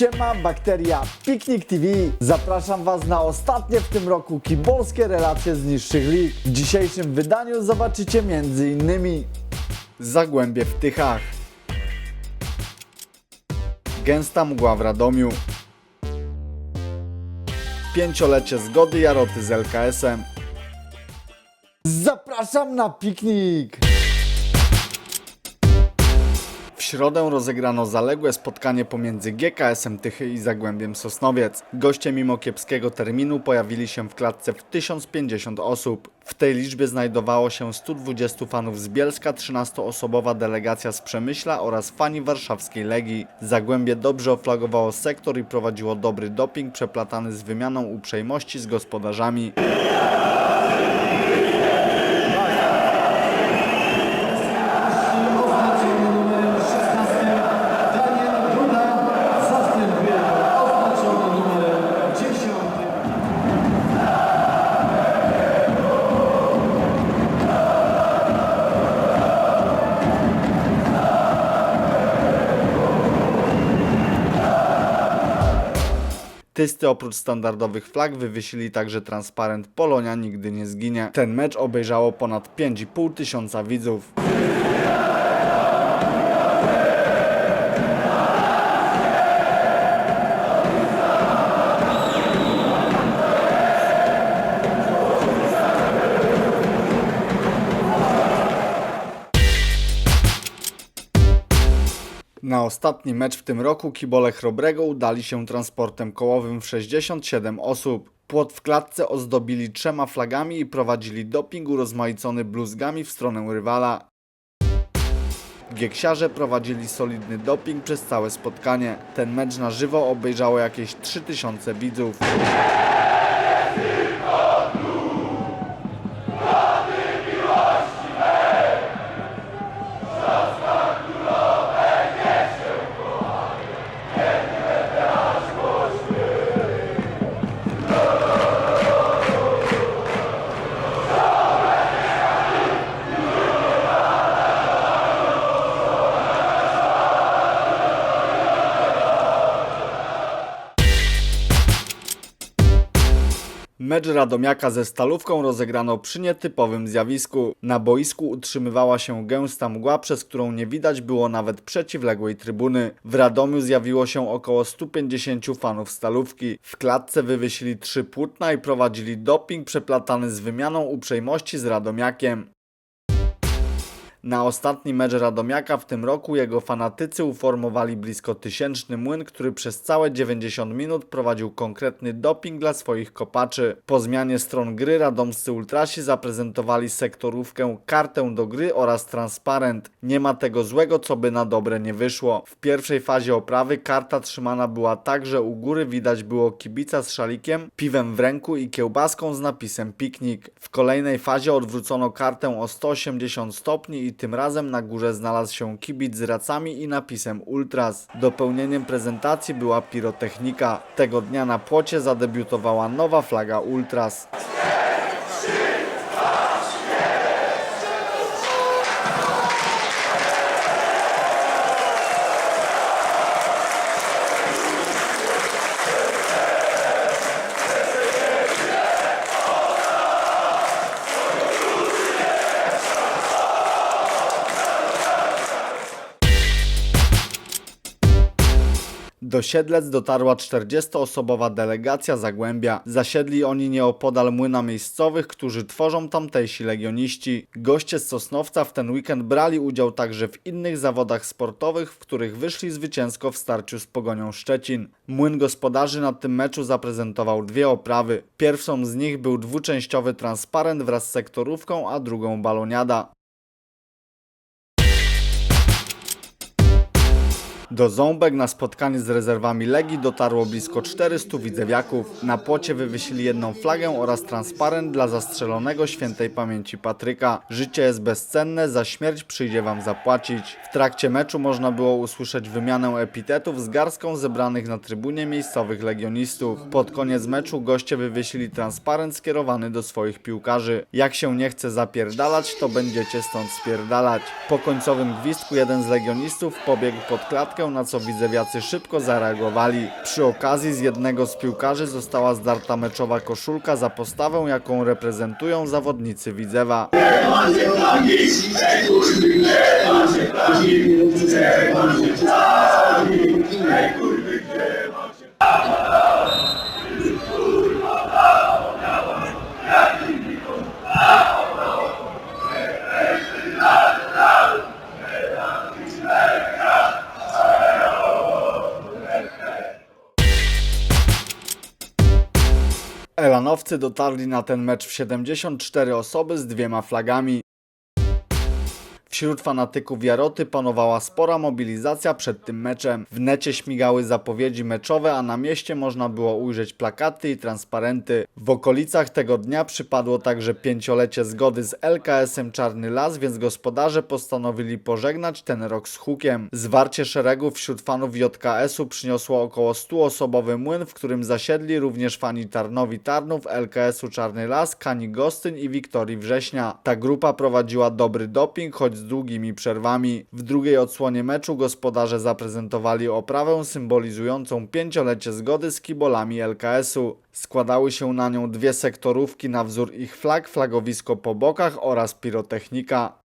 Siema, bakteria Piknik TV. Zapraszam Was na ostatnie w tym roku kibolskie relacje z niższych lig. W dzisiejszym wydaniu zobaczycie m.in. Zagłębie w Tychach, Gęsta mgła w Radomiu, Pięciolecie zgody Jaroty z LKS-em. Zapraszam na piknik! Środę rozegrano zaległe spotkanie pomiędzy GKS-em Tychy i Zagłębiem Sosnowiec. Goście mimo kiepskiego terminu pojawili się w klatce w 1050 osób. W tej liczbie znajdowało się 120 fanów z Bielska, 13-osobowa delegacja z Przemyśla oraz fani warszawskiej Legii. Zagłębie dobrze oflagowało sektor i prowadziło dobry doping przeplatany z wymianą uprzejmości z gospodarzami. Tysty oprócz standardowych flag wywiesili także transparent Polonia nigdy nie zginie. Ten mecz obejrzało ponad 5,5 tysiąca widzów. Na ostatni mecz w tym roku kibole Chrobrego udali się transportem kołowym w 67 osób. Płot w klatce ozdobili trzema flagami i prowadzili doping urozmaicony bluzgami w stronę rywala. Gieksiarze prowadzili solidny doping przez całe spotkanie. Ten mecz na żywo obejrzało jakieś 3000 widzów. Mecz Radomiaka ze Stalówką rozegrano przy nietypowym zjawisku. Na boisku utrzymywała się gęsta mgła, przez którą nie widać było nawet przeciwległej trybuny. W Radomiu zjawiło się około 150 fanów Stalówki. W klatce wywiesili trzy płótna i prowadzili doping przeplatany z wymianą uprzejmości z Radomiakiem. Na ostatni mecz Radomiaka w tym roku jego fanatycy uformowali blisko tysięczny młyn, który przez całe 90 minut prowadził konkretny doping dla swoich kopaczy. Po zmianie stron gry radomscy ultrasi zaprezentowali sektorówkę, kartę do gry oraz transparent. Nie ma tego złego, co by na dobre nie wyszło. W pierwszej fazie oprawy karta trzymana była tak, że u góry widać było kibica z szalikiem, piwem w ręku i kiełbaską z napisem piknik. W kolejnej fazie odwrócono kartę o 180 stopni i tym razem na górze znalazł się kibic z racami i napisem Ultras. Dopełnieniem prezentacji była pirotechnika. Tego dnia na płocie zadebiutowała nowa flaga Ultras. Do Siedlec dotarła 40-osobowa delegacja Zagłębia. Zasiedli oni nieopodal młyna miejscowych, którzy tworzą tamtejsi legioniści. Goście z Sosnowca w ten weekend brali udział także w innych zawodach sportowych, w których wyszli zwycięsko w starciu z Pogonią Szczecin. Młyn gospodarzy na tym meczu zaprezentował dwie oprawy. Pierwszą z nich był dwuczęściowy transparent wraz z sektorówką, a drugą baloniada. Do Ząbek na spotkanie z rezerwami Legii dotarło blisko 400 widzewiaków. Na płocie wywiesili jedną flagę oraz transparent dla zastrzelonego świętej pamięci Patryka. Życie jest bezcenne, za śmierć przyjdzie wam zapłacić. W trakcie meczu można było usłyszeć wymianę epitetów z garstką zebranych na trybunie miejscowych legionistów. Pod koniec meczu goście wywiesili transparent skierowany do swoich piłkarzy. Jak się nie chce zapierdalać, to będziecie stąd spierdalać. Po końcowym gwizdku jeden z legionistów pobiegł pod klatkę na co widzewiacy szybko zareagowali. Przy okazji z jednego z piłkarzy została zdarta meczowa koszulka za postawę, jaką reprezentują zawodnicy Widzewa. Dotarli na ten mecz w 74 osoby z dwiema flagami. Wśród fanatyków Jaroty panowała spora mobilizacja przed tym meczem. W necie śmigały zapowiedzi meczowe, a na mieście można było ujrzeć plakaty i transparenty. W okolicach tego dnia przypadło także pięciolecie zgody z LKS-em Czarny Las, więc gospodarze postanowili pożegnać ten rok z hukiem. Zwarcie szeregów wśród fanów JKS-u przyniosło około 100-osobowy młyn, w którym zasiedli również fani Tarnowi Tarnów, LKS-u Czarny Las, Kani Gostyń i Wiktorii Września. Ta grupa prowadziła dobry doping, choć z długimi przerwami. W drugiej odsłonie meczu gospodarze zaprezentowali oprawę symbolizującą pięciolecie zgody z kibolami LKS-u. Składały się na nią dwie sektorówki na wzór ich flag, flagowisko po bokach oraz pirotechnika.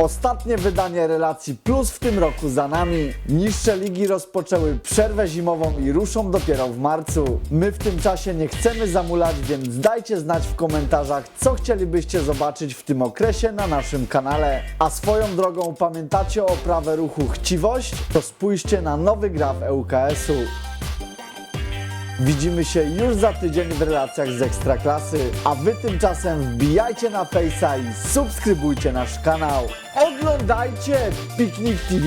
Ostatnie wydanie relacji Plus w tym roku za nami. Niższe ligi rozpoczęły przerwę zimową i ruszą dopiero w marcu. My w tym czasie nie chcemy zamulać, więc dajcie znać w komentarzach, co chcielibyście zobaczyć w tym okresie na naszym kanale. A swoją drogą pamiętacie o prawe ruchu chciwość? To spójrzcie na nowy graf ŁKS-u. Widzimy się już za tydzień w relacjach z Ekstraklasy, a wy tymczasem wbijajcie na Face'a i subskrybujcie nasz kanał. Oglądajcie Piknik TV!